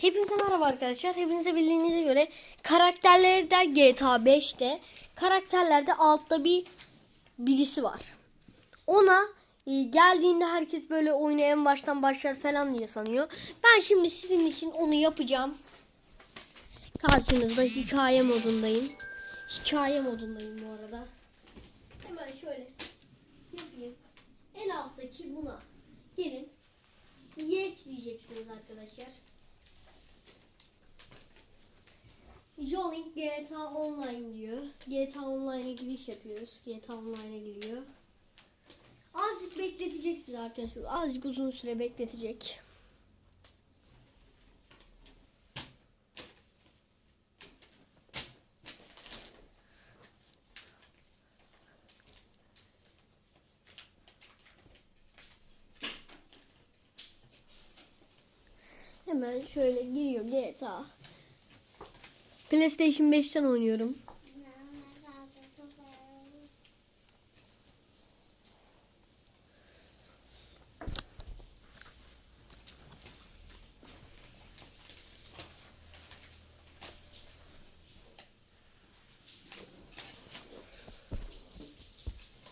Hepinize merhaba arkadaşlar. Hepinize bildiğinize göre karakterlerde GTA 5'te karakterlerde altta bir birisi var. Ona e, geldiğinde herkes böyle oyuna en baştan başlar falan diye sanıyor. Ben şimdi sizin için onu yapacağım. Karşınızda hikaye modundayım. Hikaye modundayım bu arada. Hemen şöyle yapayım. En alttaki buna gelin. Yes diyeceksiniz arkadaşlar. Jolink GTA Online diyor. GTA Online'a giriş yapıyoruz. GTA Online'a giriyor. Azıcık bekleteceksiniz arkadaşlar. Azıcık uzun süre bekletecek. Hemen şöyle giriyor GTA. PlayStation 5'ten oynuyorum.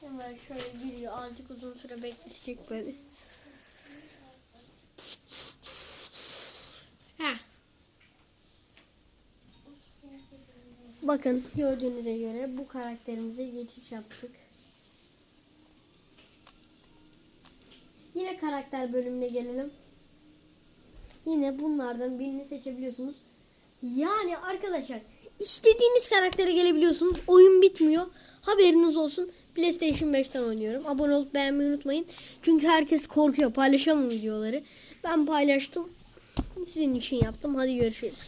Hemen şöyle giriyor. Azıcık uzun süre bekletecek böyle. Bakın gördüğünüze göre bu karakterimize geçiş yaptık. Yine karakter bölümüne gelelim. Yine bunlardan birini seçebiliyorsunuz. Yani arkadaşlar istediğiniz karaktere gelebiliyorsunuz. Oyun bitmiyor. Haberiniz olsun. PlayStation 5'ten oynuyorum. Abone olup beğenmeyi unutmayın. Çünkü herkes korkuyor. Paylaşamam videoları. Ben paylaştım. Sizin için yaptım. Hadi görüşürüz.